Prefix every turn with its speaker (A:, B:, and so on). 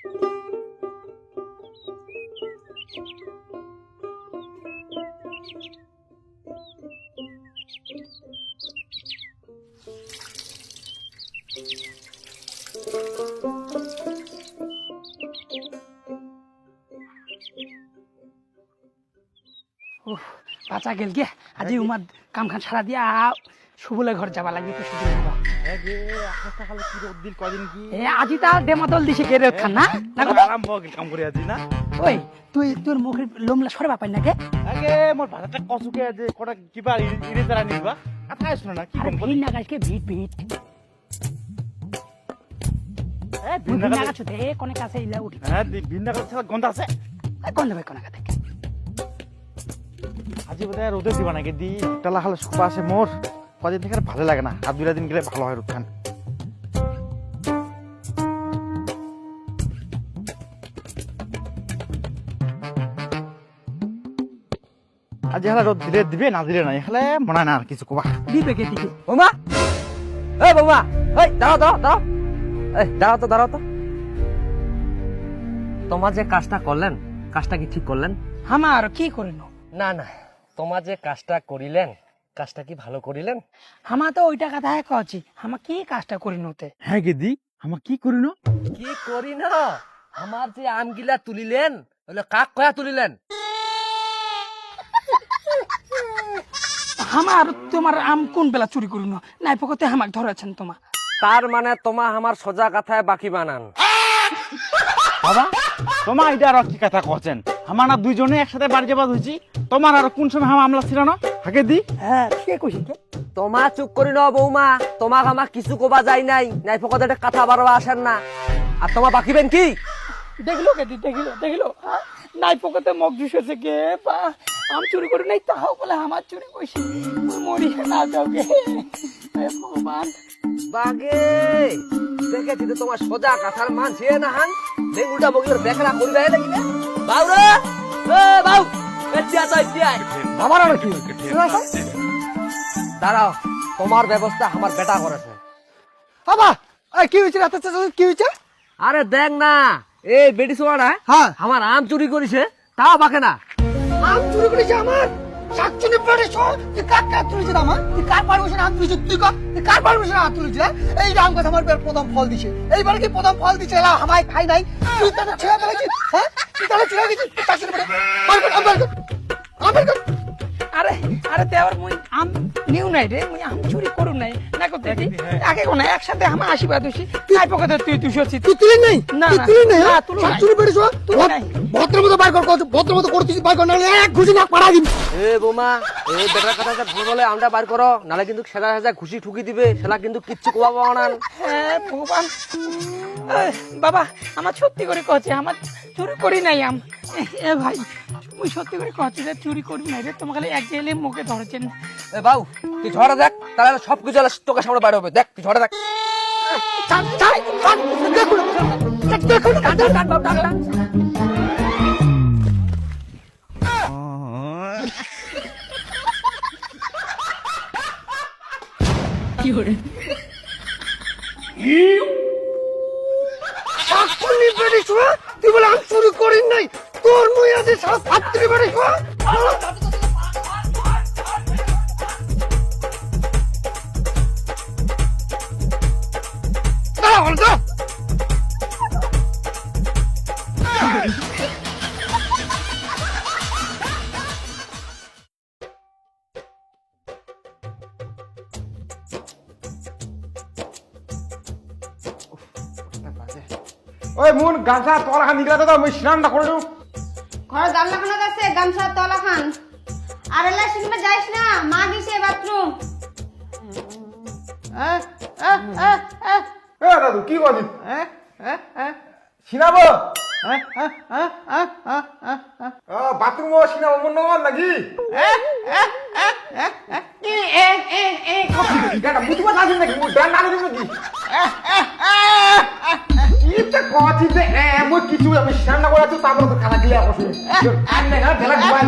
A: উফ বাঁচা গেল গে। আজি উমার কাম খান সারা দিয়া শুভলে ঘর যাবা লাগবে তো শুভ হবা এ আজি তার ডেমাতল দিছে কে রেত খান না? না?
B: আরাম কাম করে আছি না?
A: ওই তুই তোর মুখের লোমলা সরবা পাই না কে
B: আগে মোর ভাষাটা কচুকে যে কটা কিবা ইরে তারা নিবা কথা শুনো না কি কম বলি?
A: না গাছকে ভিড় ভিড়
B: ভিন্ন
A: গাছ এ কোনে কাছে ইলা উঠি।
B: হ্যাঁ ভিন্ন ছাড়া গন্ধ আছে?
A: কোন ভাই কোনে কাছে।
B: আজি বোধ হয় রোদে দিবা নাকি দি? টালা খালে শুকবা আছে মোর। কদিন থেকে আর ভালো লাগে না। আর দুটা দিন গেলে ভালো হয় রোদ খান আজি হালে রোদ দিলে দিবে না দিলে নাই এখানে মনে না আর কিছু কবা
A: দিবে কে দিকে
C: বৌমা! এই বৌমা! এই দাঁড়াও দাঁড়াও দাঁড়াও। এই দাঁড়াও তো দাঁড়াও তো। তোমার যে কাজটা করলেন কাজটা কি ঠিক করলেন?
A: আমার কি করে না
C: না তোমার যে কাজটা করিলেন কাজটা কি ভালো করিলেন?
A: আমার তো ওইটা কথা কছি আমার কি কাজটা করি নতে
B: হ্যাঁ গেদি আমার কি করি না
C: কি করি না? আমার যে আমগিলা তুলিলেন ওগুলো কাক কয়া তুলিলেন?
A: আমার তোমার আম কোন বেলা চুরি করি না নাই পকতে আমাকে ধরেছেন তোমার
C: তার মানে তোমা আমার সোজা কথায় বাকি বানান।
B: বাবা তোমা এটা আর কি কথা কছেন আমার না দুইজনে একসাথে বাড়ি যাবা হয়েছি তোমার আর কোন সময় হাম আমলা ছিল না? হাকে দি।
A: হ্যাঁ কইছি কে
C: তোমা চুপ করি ন বৌমা তোমাক আমাক কিছু কবা যায় নাই নাই ফকতে একটা কথা বারবা আসেন না। আর তোমা বাকিবেন কি?
A: দেখল কে দি দেখল দেখল? নাই পকেতে মগ দিছে কে পা? আম চুরি করে নাই তাও বলে আমার চুরি কইছি। মরি না যাও গে হে ভগবান।
C: বাগে দেখেছি তো তোমার সোজা কাঁথার মান ছিয়ে না হান। বেঙ্গুলটা বগির বেকরা করি দেয় নাকি বাউ এ
A: আমার আর কি?
C: দাঁড়াও তোমার ব্যবস্থা আমার বেটা করেছে
A: বাবা কি হয়েছে রাতে কি হয়েছে
C: আরে দেখ না এই বেটি সোয়াটা
A: হ্যাঁ
C: আমার আম চুরি করেছে তাও বাকে না।
A: আম চুরি করেছে আমার শাকচুনি পড়ে সো তুই কার কার আমার তুই কার পারমিশন হাত তুলেছিস? তুই কর, তুই কার হ্যাঁ? কথা, আমার প্রথম ফল দিছে। এইবার কি প্রথম ফল দিছে? এলা খাই নাই। তুই তাহলে ছেড়ে ফেলেছিস হ্যাঁ? বার কর। আরে আরে দেওয়ার মুই আম নিউ নাই রে মুই আম চুরি করু নাই। না করতে দি আগে কোনা একসাথে আমার আশীর্বাদ হইছি। তুই পকেটে তুই তুই সরছি তুই তুলি নাই? না তুই তুলি নাই না তুলি নাই। চুরি তুলি নাই। ভদ্র মতো বার কর ভদ্র মতো করছিস বার কর না এক ঘুষি না পাড়া দিবি।
C: এ বোমা এই বেটার কথা যে ভুল বলে আমটা বার করো নালে কিন্তু সেলা সেজা ঘুষি ঠুকি দিবে সেলা কিন্তু কিচ্ছু কোয়া পাওয়া না।
A: হ্যাঁ ভগবান বাবা আমার সত্যি করে কচ্ছে আমার চুরি করি নাই আম। এ ভাই মুই সত্যি করে চুরি করি নাই রে? তোমাকে এক জেলে মুখে ধরেছেন।
C: এ বাউ তুই ঝড়ে দেখ তাহলে সব কিছু তোকে সামনে বার হবে। দেখ তুই ঝড়ে দেখ।
A: তুই বলে আমি চুরি করি নাই। তোর আছে সারা ছাত্রী বেড়ে
B: ওই মুন গাছা নিগলা দাদা মই স্নানটা
D: ঘর গামলা খানা আছে গামছা তলা খান আর এলা সিনেমা যাইস না মা গেছে বাথরুম
B: এ দাদু কি করছিস সিনাবো বাথরুম সিনাবো মন নগর নাকি এটা বুঝতে পারছিস নাকি ডান নাকি যে এমন কিছু আমি স্নান না করে আছি তারপর তো খানা দিলে আসে আর না ডুবাই